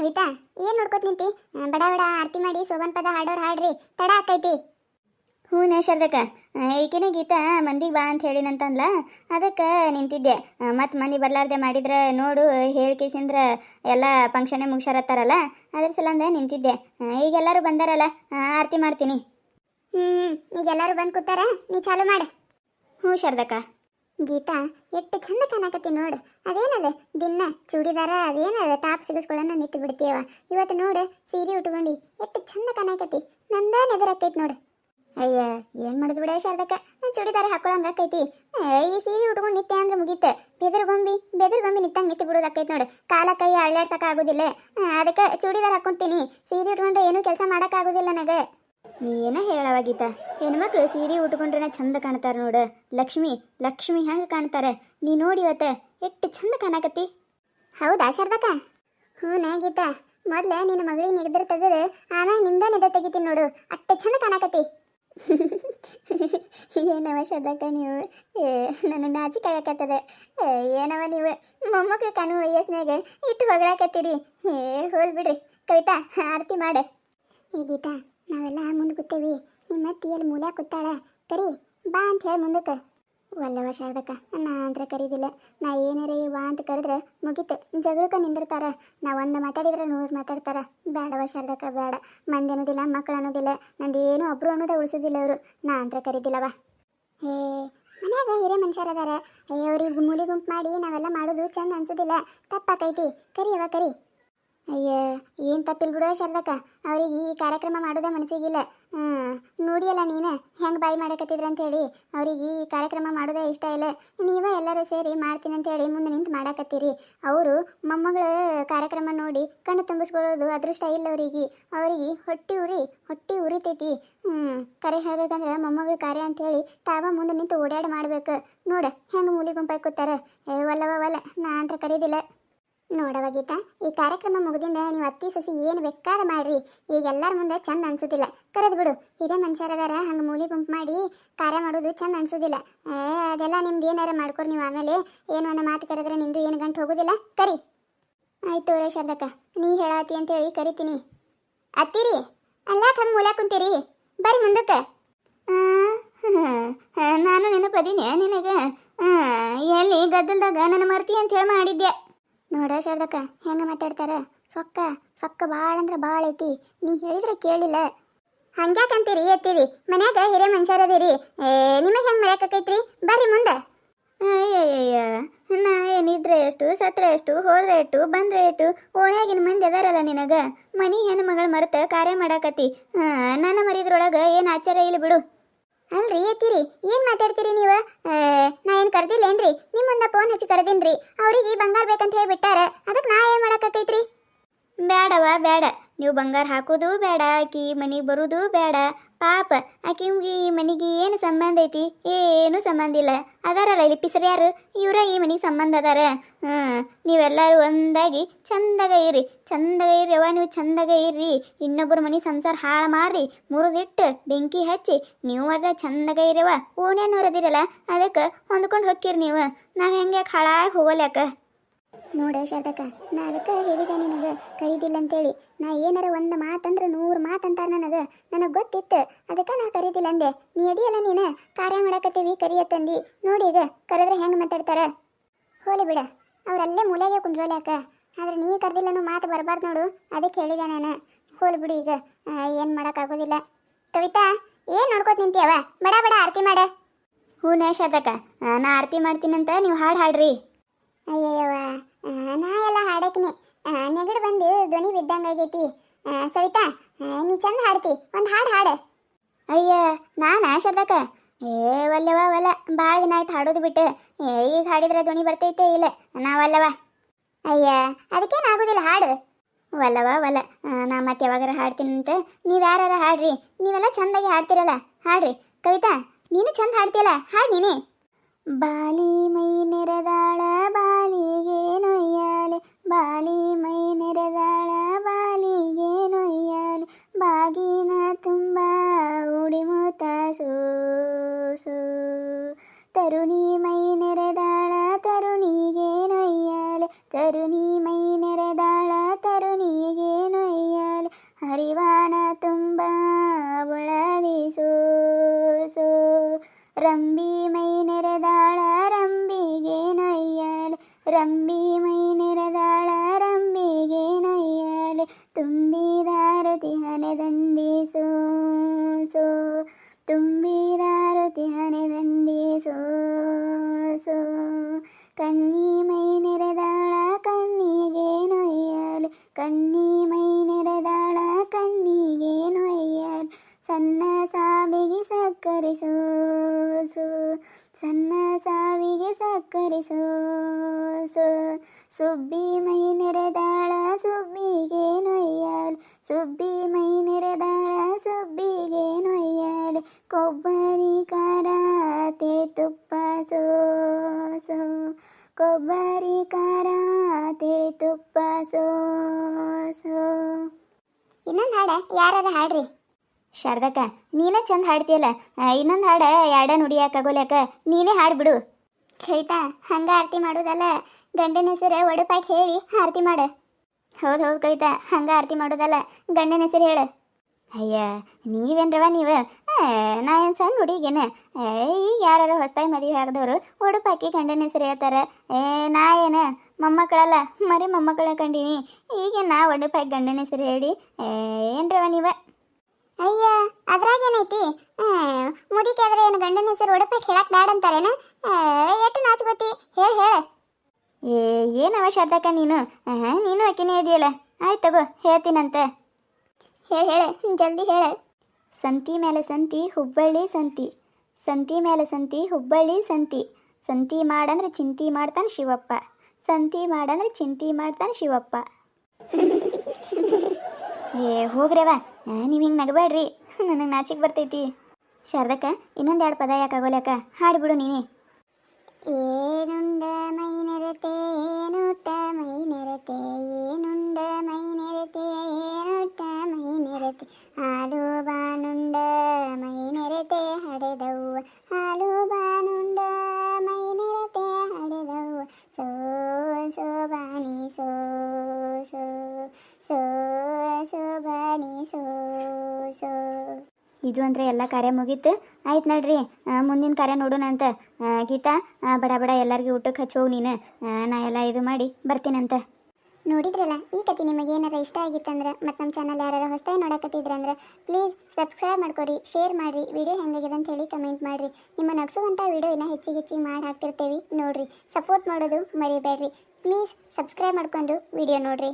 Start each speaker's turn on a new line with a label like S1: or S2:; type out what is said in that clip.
S1: ಕವಿತಾ ಏನ್ ನೋಡ್ಕೊತ ನಿಂತಿ? ಬಡ ಬಡ ಆರತಿ ಮಾಡಿ ಸೋಬನ್ ಪದ ಹಾಡೋರ್ ಹಾಡ್ರಿ ತಡ ಆಕೈತಿ.
S2: ಹ್ಞೂ ಶರ್ದಕ ಈಕಿನ ಗೀತಾ ಮಂದಿಗೆ ಬಾ ಅಂತ ಹೇಳಿನಂತಂದ್ಲ ಅದಕ್ಕೆ ನಿಂತಿದ್ದೆ. ಮತ್ತು ಮಂದಿ ಬರಲಾರ್ದೆ ಮಾಡಿದ್ರೆ ನೋಡು ಹೇಳ್ಕೇಸಿಂದ್ರ ಎಲ್ಲ ಫಂಕ್ಷನೇ ಮುಗಿಸಾರತ್ತಾರಲ್ಲ ಅದ್ರ ಸಲಂದ ನಿಂತಿದ್ದೆ. ಈಗ ಎಲ್ಲರೂ ಬಂದಾರಲ್ಲ ಆರತಿ ಮಾಡ್ತೀನಿ.
S1: ಹ್ಞೂ ಈಗ ಎಲ್ಲರೂ ಬಂದ್ ಕೂತಾರ ನೀ ಚಾಲು ಮಾಡ.
S2: ಹ್ಞೂ ಶಾರದಕ್ಕ.
S1: ಗೀತಾ ಎಷ್ಟು ಚಂದ ಕಾಣಕತ್ತಿ ನೋಡು. ಅದೇನದ? ದಿನ ಚೂಡಿದಾರ ಅದೇನದ? ಟಾಪ್ ಸಿಗಿಸ್ಕೊಳ್ಳೋಣ ನಿಂತು ಬಿಡ್ತೀವ ಇವತ್ತು ನೋಡು ಸೀರೆ ಉಟ್ಕೊಂಡು ಎಷ್ಟು ಚಂದ ಕಾಣಕತ್ತಿ. ನಂದ ನೆದರಕ್ಕೈತಿ ನೋಡು. ಅಯ್ಯ ಏನ್ ಮಾಡುದು ಬಿಡ ಶಾರದಕ್ಕ? ಚೂಡಿದಾರ ಏ, ಈ ಸೀರೆ ಉಟ್ಕೊಂಡು ನಿತ್ತೆ ಅಂದ್ರೆ ಮುಗೀತ. ಬೆದರ್ಗೊಂಬಿ ಬೆದರ್ಗೊಂಬಿ ನಿತ್ತಂಗ್ ನಿಂತು ಬಿಡೋದು ಆಕೈತಿ ನೋಡು. ಕಾಲ ಕೈ ಅಳ್ಳಾಡ್ಸಕ್ ಆಗೋದಿಲ್ಲ. ಅದಕ್ಕೆ ಚೂಡಿದಾರ ಹಾಕೊಂತೀನಿ. ಸೀರೆ ಉಟ್ಕೊಂಡ್ರೆ ಏನು ಕೆಲಸ ಮಾಡಕ್ ಆಗುದಿಲ್ಲ ನನಗೆ
S2: ನೀನ ಹೇಳವ ಗೀತಾ. ಹೆಣ್ಮಕ್ಳು ಸೀರೆ ಉಟ್ಕೊಂಡ್ರೆ ಚಂದ ಕಾಣ್ತಾರ ನೋಡ. ಲಕ್ಷ್ಮಿ ಲಕ್ಷ್ಮಿ ಹೆಂಗೆ ಕಾಣ್ತಾರೆ? ನೀ ನೋಡಿ ಇವತ್ತ, ಎಷ್ಟು ಚಂದ ಕಾಣಕತ್ತಿ.
S1: ಹೌದಾ ಶಾರದಕ್ಕ? ಹ್ಞೂ ನಾ ಗೀತಾ. ಮೊದ್ಲ ನಿನ್ನ ಮಗಳಿಗೆ ನಿಗದ್ರ ತೆಗೆದು ಆಮೇಲೆ ನಿಂದ ನಿದ ತೆಗಿತೀನಿ ನೋಡು. ಅಷ್ಟು ಚಂದ ಕಾಣಕತ್ತಿ.
S2: ಏನವ ಶಾರದಕ್ಕ ನೀವು? ನನ್ನ ನಾಚಿಕ ಆಗಕತ್ತದೆ. ಏನವ ನೀವು? ಮೊಮ್ಮಕ್ಳು ಕಾಣುವ ವಯಸ್ಸಿನಾಗ ಇಟ್ಟು ಹೊಗಳಾಕತ್ತೀರಿ. ಏ, ಹೋಲ್ ಬಿಡ್ರಿ. ಕವಿತಾ, ಆರತಿ ಮಾಡ.
S1: ಈ ಗೀತಾ ನಾವೆಲ್ಲ ಮುಂದೆ ಕೂತೇವಿ ನಿಮ್ಮ ಅತ್ತಿಯಲ್ಲಿ ಮೂಲ ಕೂತಾಳ. ಕರಿ, ಬಾ ಅಂತ ಹೇಳಿ ಮುಂದಕ್ಕೆ. ಒಲ್ಲವ ಶಾರದಕ್ಕ, ನಾ ಅಂದ್ರೆ ಕರೀದಿಲ್ಲ. ನಾ ಏನಾರ ವಾ ಅಂತ ಕರೆದ್ರೆ ಮುಗೀತು. ಜಗಳಕ್ಕೆ ನಿಂದಿರ್ತಾರೆ. ನಾ ಒಂದು ಮಾತಾಡಿದ್ರೆ ನೂರು ಮಾತಾಡ್ತಾರೆ. ಬೇಡವ ಶಾರದಕ್ಕ ಬೇಡ ಮಂದಿ ಅನ್ನೋದಿಲ್ಲ ಮಕ್ಕಳು ಅನ್ನೋದಿಲ್ಲ. ನಂದು ಏನು ಒಬ್ರು ಅನ್ನೋದೇ ಉಳಿಸೋದಿಲ್ಲ ಅವರು. ನಾ ಅಂದ್ರೆ ಕರೀದಿಲ್ಲವ. ಹೇ, ಮನ್ಯಾಗ ಹಿರೇ ಮನುಷ್ಯರ ಅದಾರ. ಅವ್ರಿಗೆ ಮೂಲಿ ಗುಂಪು ಮಾಡಿ ನಾವೆಲ್ಲ ಮಾಡೋದು ಚಂದ ಅನ್ಸೋದಿಲ್ಲ. ತಪ್ಪಾಕೈತಿ. ಕರಿಯವ ಕರಿ. ಅಯ್ಯ, ಏನು ತಪ್ಪಿಲ್ ಬಿಡೋ ಶಾರದಕ್ಕ. ಅವ್ರಿಗೆ ಈ ಕಾರ್ಯಕ್ರಮ ಮಾಡೋದೇ ಮನಸ್ಸಿಗಿಲ್ಲ. ನೋಡಿಯಲ್ಲ ನೀನು, ಹೆಂಗೆ ಬಾಯಿ ಮಾಡಕತ್ತಿದ್ರ ಹೇಳಿ ಅವ್ರಿಗೆ ಈ ಕಾರ್ಯಕ್ರಮ ಮಾಡೋದೇ ಇಷ್ಟ ಇಲ್ಲ. ನೀವ ಎಲ್ಲರೂ ಸೇರಿ ಮಾಡ್ತೀನಿ ಅಂತ ಹೇಳಿ ಮುಂದೆ ನಿಂತು ಮಾಡಕತ್ತೀರಿ. ಅವರು ಮೊಮ್ಮಗಳ ಕಾರ್ಯಕ್ರಮ ನೋಡಿ ಕಣ್ಣು ತುಂಬಿಸ್ಕೊಳ್ಳೋದು ಅದೃಷ್ಟ ಇಲ್ಲ ಅವರಿಗೆ. ಅವ್ರಿಗೆ ಹೊಟ್ಟಿ ಉರಿ, ಹೊಟ್ಟಿ ಉರಿತೈತಿ. ಹ್ಞೂ ಕರೆ ಹೇಳ್ಬೇಕಂದ್ರೆ ಮೊಮ್ಮಗಳ ಕಾರ್ಯ ಹೇಳಿ ತಾವ ಮುಂದೆ ನಿಂತು ಓಡಾಡಿ ಮಾಡ್ಬೇಕು. ನೋಡ, ಹೆಂಗೆ ಮೂಲಿ ಗುಂಪಾಗಿ ಕೂತಾರ. ಏ ವಲ್ಲವ ವಲ್ಲ ನಾ ಅಂತ ಕರೀದಿಲ್ಲ. ನೋಡವ ಗೀತಾ ಈ ಕಾರ್ಯಕ್ರಮ ಮುಗಿದಿಂದ ನೀವು ಅತ್ತಿ ಸಸಿ ಏನು ಬೇಕಾದ ಮಾಡ್ರಿ. ಈಗ ಎಲ್ಲರ ಮುಂದೆ ಚಂದ ಅನ್ಸುದಿಲ್ಲ. ಕರೆದು ಬಿಡು. ಹಿರೇ ಮನುಷ್ಯರದಾರ, ಹಂಗೆ ಮೂಲಿ ಗುಂಪು ಮಾಡಿ ಕಾರ್ಯ ಮಾಡೋದು ಚಂದ ಅನ್ಸುದಿಲ್ಲ. ಏ, ಅದೆಲ್ಲ ನಿಮ್ದು ಏನಾರ ಮಾಡ್ಕೊರಿ ನೀವು ಆಮೇಲೆ. ಏನು ಅನ್ನೋ ಮಾತು ಕರೆದ್ರೆ ನಿಮ್ದು ಏನು ಗಂಟು ಹೋಗುದಿಲ್ಲ. ಕರಿ. ಆಯ್ತು ರೇ ಶಬ್ದಕ್ಕ ನೀ ಹೇಳಾತಿ ಅಂತೇಳಿ ಕರಿತೀನಿ. ಅತ್ತಿರಿ, ಅಲ್ಲ ಹಂಗೆ ಮೂಲ ಕುಂತೀರಿ. ಬರ್ರಿ ಮುಂದಕ್ಕೆ.
S2: ನಾನು ನೆನಪದೀನಿ ನಿನಗೆ? ಎಲ್ಲಿ ಗದ್ದಲ್ದಾಗ ನನ್ನ ಮರ್ತಿ ಅಂತ ಹೇಳಿ ಮಾಡಿದ್ದೆ
S1: ನೋಡ ಶಾರದಕ್ಕ, ಹೆಂಗ ಮಾತಾಡ್ತಾರ? ಸೊಕ್ಕ ಸೊಕ್ಕ ಭಾಳ ಅಂದ್ರೆ ಭಾಳ ಐತಿ. ನೀ ಹೇಳಿದ್ರೆ ಕೇಳಿಲ್ಲ. ಹಂಗ್ಯಾಕಂತೀರಿ ಎತ್ತೀರಿ? ಮನ್ಯಾಗ ಹಿರೇ ಮನುಷ್ಯರದಿರಿ ಏ, ನಿಮಗೆ ಹೆಂಗ್ ಮರ್ಯಾಕೈತ್ರಿ ಬರ್ರಿ ಮುಂದೆ.
S2: ಅಯ್ಯಯ್ಯಯ್ಯ ನಾ ಏನಿದ್ರೆ ಎಷ್ಟು, ಸತ್ರ ಎಷ್ಟು, ಹೋದ್ರೆ ಎಷ್ಟು, ಬಂದ್ರೆ ಎಷ್ಟು, ಓಣ್ಯಾಗಿನ ಮಂದಿ ಅದಾರಲ್ಲ ನಿನಗ. ಮನಿ ಹೆಣ್ಣು ಮಗಳ ಮರೆತ ಕಾರ್ಯ ಮಾಡಾಕತಿ ನನ್ನ ಮರಿದ್ರೊಳಗ ಏನು ಆಚಾರ ಇಲ್ಲ ಬಿಡು.
S1: ಅಲ್ರಿ ಎತ್ತೀರಿ ಏನ್ ಮಾತಾಡ್ತೀರಿ ನೀವು? ನಾ ಏನ್ ಕರ್ದಿಲ್ಲೇನ್ರಿ ನಿಮ್ಮ ಮುಂದೆ ಫೋನ್ ಹಚ್ಚಿ ಕರೆದಿನ್ರಿ. ಅವ್ರಿಗೆ ಬಂಗಾರ ಬೇಕಂತ ಹೇಳ್ಬಿಟ್ಟಾರ. ಅದಕ್ಕೆ ನಾ ಏನ್ ಮಾಡಾಕತ್ತೈತ್ರಿ
S2: ಬೇಡವ ಬೇಡ ನೀವು ಬಂಗಾರ ಹಾಕೋದು ಬೇಡ, ಆಕಿ ಮನೆಗೆ ಬರೋದು ಬೇಡ. ಪಾಪ, ಆಕಿಮ್ಗೆ ಈ ಮನೆಗೆ ಏನು ಸಂಬಂಧ ಐತಿ? ಏನು ಸಂಬಂಧ ಇಲ್ಲ. ಅದಾರಲ್ಲ, ಇಲ್ಲಿ ಪಿಸರ್ಯಾರು ಇವರ ಈ ಮನೆಗೆ ಸಂಬಂಧ ಅದಾರ. ಹ್ಞೂ ನೀವೆಲ್ಲರೂ ಒಂದಾಗಿ ಚಂದಾಗ ಇರಿ. ಚಂದಾಗ ಇರ್ರಿ ಅವ ನೀವು ಚಂದಾಗ ಇರ್ರಿ. ಇನ್ನೊಬ್ಬರು ಮನೆ ಸಂಸಾರ ಹಾಳು ಮಾರಿ ಮುರಿದಿಟ್ಟು ಬೆಂಕಿ ಹಚ್ಚಿ, ನೀವು ಅದ್ರ ಚಂದಾಗ ಇರವ ಹೊರದಿರಲ್ಲ ಅದಕ್ಕೆ ಹೊಂದ್ಕೊಂಡು ಹೊಕ್ಕಿರಿ ನೀವು. ನಾವು ಹೆಂಗೆ ಹಾಳಾಗಿ ಹೋಗಲ್ಯಾಕ?
S1: ನೋಡ ಶಾರದಕ್ಕ ನಾ ಅದಕ್ಕೆ ಹೇಳಿದೆ ನಿನಗೆ ಕರೀದಿಲ್ಲ ಅಂತೇಳಿ ನಾ ಏನಾರ ಒಂದು ಮಾತಂದ್ರೆ ನೂರು ಮಾತು ಮಾತಂತಾರ ನನಗೆ ನನಗೆ ಗೊತ್ತಿತ್ತು, ಅದಕ್ಕೆ ನಾ ಕರೀದಿಲ್ಲ ಅಂದೆ ನೀ ಅದಿಯಲ್ಲ ನೀನು, ಕಾರ್ಯ ಮಾಡಕತ್ತೀವಿ ಕರಿಯತ್ತಂದಿ ನೋಡಿ ಈಗ, ಕರೆದ್ರೆ ಹೆಂಗೆ ಮಾತಾಡ್ತಾರೆ? ಹೋಲಿ ಬಿಡ, ಅವರಲ್ಲೇ ಮೂಲೆಗೆ ಕುಂದ್ರೋಲ್ಯಾಕ. ಆದ್ರೆ ನೀ ಕರೆದಿಲ್ಲನೂ ಮಾತು ಬರಬಾರ್ದು ನೋಡು, ಅದಕ್ಕೆ ಹೇಳಿದೆ ನಾನು. ಹೋಲಿ ಬಿಡು ಈಗ ಏನು ಮಾಡೋಕ್ಕಾಗೋದಿಲ್ಲ. ಕವಿತಾ, ಏನು ನೋಡ್ಕೋತ ನಿಂತೀಯವ? ಬಡ ಬಡ, ಆರತಿ ಮಾಡ.
S2: ಹ್ಞೂ ಶಾರದಕ್ಕ ನಾ ಆರತಿ ಮಾಡ್ತೀನಂತ ನೀವು ಹಾಡು ಹಾಡ್ರಿ.
S1: ಅಯ್ಯಯ್ಯವ್ವ ಆ, ನಾ ಎಲ್ಲ ಹಾಡಕ್ಕಿನಿ ನೆಗಡು ಬಂದು ಧ್ವನಿ ಬಿದ್ದಂಗಾಗೈತಿ ಸವಿತಾ ನೀ ಚಂದ ಹಾಡ್ತಿ ಒಂದು ಹಾಡು ಹಾಡು.
S2: ಅಯ್ಯ ನಾನು ಶಾರದಕ್ಕ ಏ ಒಲ್ಲವ ಒಲ್ಲ ಭಾಳ ದಿನ ಆಯ್ತು ಹಾಡೋದು ಬಿಟ್ಟು. ಏ ಈಗ ಹಾಡಿದ್ರೆ ಧ್ವನಿ ಬರ್ತೈತೆ ಇಲ್ಲ. ನಾವಲ್ಲವ
S1: ಅಯ್ಯ ಅದಕ್ಕೇನಾಗೋದಿಲ್ಲ ಹಾಡು.
S2: ಒಲ್ಲವ ಒಲ್ಲ ನಾ ಮತ್ತೆ ಯಾವಾಗಾರ ಹಾಡ್ತೀನಂತ ನೀವು ಯಾರು ಹಾಡ್ರಿ. ನೀವೆಲ್ಲ ಚಂದಾಗಿ ಹಾಡ್ತಿರಲ್ಲ. ಹಾಡ್ರಿ. ಕವಿತಾ ನೀನು ಚಂದ ಹಾಡ್ತೀಯಲ್ಲ. ಹಾಡು ನೀನೇ. ಬಾಲಿ ಮೈ ನೆರೆದಾಳ, ಬಾಲಿಗೆ ನೊಯ್ಯಾಲೆ. ಬಾಲಿ ಮೈ ನೆರೆದಾಳ, ಬಾಲಿಗೆ ನೊಯ್ಯಾಲೆ. ಬಾಗಿನ ತುಂಬ ಉಡಿಮೂತ ಸೂಸು. ತರುಣಿ ಮೈ ನೆರೆದಾಳ, ತರುಣಿಗೆ ನೊಯ್ಯಾಲೆ. ತರುಣಿ ಮೈ ನೆರೆದಾಳ, ತರುಣಿಗೆ ಹರಿವಾಣ ತುಂಬ ಬಳದಿ ಸೂಸು. ರಂಬಿ ಮೈ ರಂಬಿ ಮೈ ನೆರೆದಾಳ ರಂಬಿಗೆ ನೊಯ್ಯಲೆ ತುಂಬಿದಾರುತಿ ಹನೆ ದಂಡಿಸೋ ಸೋ ತುಂಬಿದಾರುತಿ ಹನೆ ದಂಡಿಸೋ ಸೋ ಕಣ್ಣಿ ಮೈ ನೆರೆದಾಳ ಕಣ್ಣಿಗೆ ನೊಯ್ಯಲೆ ಕಣ್ಣಿ ಮೈ ನೆರೆದಾಳ ಕಣ್ಣಿಗೆ ನೊಯ್ಯಲೆ ಸಣ್ಣ ಸಾಬಿಗೆ ಸಕ್ಕರಿಸೋ ಸೋ ಸಣ್ಣ ಸಾವಿಗೆ ಸಕ್ಕರಿಸೋ. ಸೋ, ಸುಬ್ಬಿ ಮೈ ನೆರೆದಾಳ ಸುಬ್ಬಿಗೆ ನೊಯ್ಯಲೆ ಸುಬ್ಬಿ ಮೈ ನೆರೆದಾಳ ಸುಬ್ಬಿಗೆ ನೊಯ್ಯಲೆ ಕೊಬ್ಬರಿ ಖಾರ ತುಪ್ಪ ಸೋ ಸೋ. ಕೊಬ್ಬರಿ ಖಾರ ತುಪ್ಪ ಸೋ.
S1: ಇನ್ನೊಂದು ಹಾಡ, ಯಾರಾರ ಹಾಡ್ರಿ?
S2: ಶಾರದಕ್ಕ, ನೀನೇ ಚಂದ ಹಾಡ್ತೀಯಲ್ಲ? ಇನ್ನೊಂದು ಹಾಡ ಎರಡ ನುಡಿಯಾಕಾಗೋಲ್ಯಾಕ ನೀನೇ ಹಾಡ್ಬಿಡು.
S1: ಕವಿತಾ ಹಂಗೆ ಆರತಿ ಮಾಡೋದಲ್ಲ. ಗಂಡನ ಹೆಸರು ಒಡಪಾಕಿ ಹೇಳಿ ಆರತಿ ಮಾಡ.
S2: ಹೌದು ಹೌದು ಕೈತಾ ಹಂಗೆ ಆರತಿ ಮಾಡೋದಲ್ಲ. ಗಂಡನ ಹೆಸರು ಹೇಳು. ಅಯ್ಯ, ನೀವೇನ್ರವ ನೀವು? ನಾ ಏನು ಸಣ್ಣ ಹುಡುಗೇನ ಈಗ ಯಾರು ಹೊಸ್ತಾಗಿ ಮದುವೆ ಆಗದವರು ಒಡಪಾಕಿ ಗಂಡನ ಹೆಸರು ಹೇಳ್ತಾರೆ. ಏ, ನಾ ಏನು? ಮೊಮ್ಮಕ್ಕಳಲ್ಲ? ಮರಿ ಮೊಮ್ಮಕ್ಕಳ ಕಂಡೀನಿ. ಈಗ ನಾ ಒಡಪಾಕಿ ಗಂಡನ ಹೆಸರು ಹೇಳಿ? ಏನ್ರವ ನೀವ?
S1: ಅಯ್ಯ ಅದ್ರಾಗೇನೈತಿ ಮುದಿಕೆ ಆದ್ರೆ ಏನು ಗಂಡನ ಹೆಸರು ಒಡಪಕ್ಕೆ ಹೇಳಕ್ ಬ್ಯಾಡ ಅಂತಾರೇನು? ಎಷ್ಟು ನಾಚ್ಕೋತಿ? ಹೇಳ ಹೇಳ.
S2: ಏ ಅವ ಶಾರದಕ್ಕ ನೀನು? ಹಾಂ ನೀನು ಅಕ್ಕಿನೇ ಇದೆಯಲ್ಲ. ಆಯ್ತು ತಗೋ ಹೇಳ್ತೀನಂತೆ.
S1: ಹೇಳ ಹೇಳ ಜಲ್ದಿ ಹೇಳ.
S2: ಸಂತಿ ಮೇಲೆ ಸಂತಿ ಹುಬ್ಬಳ್ಳಿ ಸಂತಿ. ಸಂತಿ ಮೇಲೆ ಸಂತಿ ಹುಬ್ಬಳ್ಳಿ ಸಂತಿ. ಸಂತಿ ಮಾಡಂದ್ರೆ ಚಿಂತಿ ಮಾಡ್ತಾನೆ ಶಿವಪ್ಪ. ಸಂತಿ ಮಾಡಂದ್ರೆ ಚಿಂತಿ ಮಾಡ್ತಾನೆ ಶಿವಪ್ಪ. ಏ ಹೋಗ್ರವ ನೀವು ಹಿಂಗೆ ನಗಬೇಡ್ರಿ ನನಗೆ ನಾಚಿಗೆ ಬರ್ತೈತಿ. ಶಾರದಕ್ಕ, ಇನ್ನೊಂದು ಎರಡು ಪದ ಯಾಕಾಗೋಲ್ಯಾಕ ಹಾಡಿಬಿಡು ನೀನೇ.
S1: ಏನುಂಡ ಮೈ ನೆರತೆ, ಏನುಟ ಮೈ ನೆರತೆ ಏನುಂಡ ಮೈ ನೆರತೆ, ಏನುಟ ಮೈ ನೆರತೆ. ಹಾಲು
S2: ಇದು ಅಂದರೆ ಎಲ್ಲ ಕಾರ್ಯ ಮುಗೀತು. ಆಯ್ತು ನೋಡ್ರಿ ಮುಂದಿನ ಕಾರ್ಯ ನೋಡೋಣ ಅಂತ. ಗೀತಾ ಬಡ ಬಡ ಎಲ್ಲರಿಗೂ ಊಟಕ್ಕೆ ಹಚ್ಚಿ ಹೋಗಿ ನೀನು. ನಾ ಎಲ್ಲ ಇದು ಮಾಡಿ ಬರ್ತೀನಂತ
S1: ನೋಡಿದ್ರಲ್ಲ, ಈ ಕತೆ ನಿಮಗೆ ಏನಾರ ಇಷ್ಟ ಆಗಿತ್ತಂದ್ರೆ ಮತ್ತು ನಮ್ಮ ಚಾನಲ್ ಯಾರು ಹೊಸದಾಗಿ ನೋಡಕತ್ತಿದ್ರಂದ್ರೆ ಪ್ಲೀಸ್ ಸಬ್ಸ್ಕ್ರೈಬ್ ಮಾಡ್ಕೊರಿ ಶೇರ್ ಮಾಡಿರಿ ವಿಡಿಯೋ ಹೆಂಗಾಗಿದೆ ಅಂತ ಹೇಳಿ ಕಮೆಂಟ್ ಮಾಡಿರಿ. ನಿಮ್ಮ ನಗ್ಸುವಂಥ ವಿಡಿಯೋ ಇನ್ನೂ ಹೆಚ್ಚಿಗೆ ಹೆಚ್ಚಿಗೆ ಮಾಡಿ ಹಾಕ್ತಿರ್ತೀವಿ. ನೋಡಿರಿ ಸಪೋರ್ಟ್ ಮಾಡೋದು ಮರಿಬೇಡ್ರಿ. ಪ್ಲೀಸ್ ಸಬ್ಸ್ಕ್ರೈಬ್ ಮಾಡ್ಕೊಂಡು ವಿಡಿಯೋ ನೋಡಿರಿ.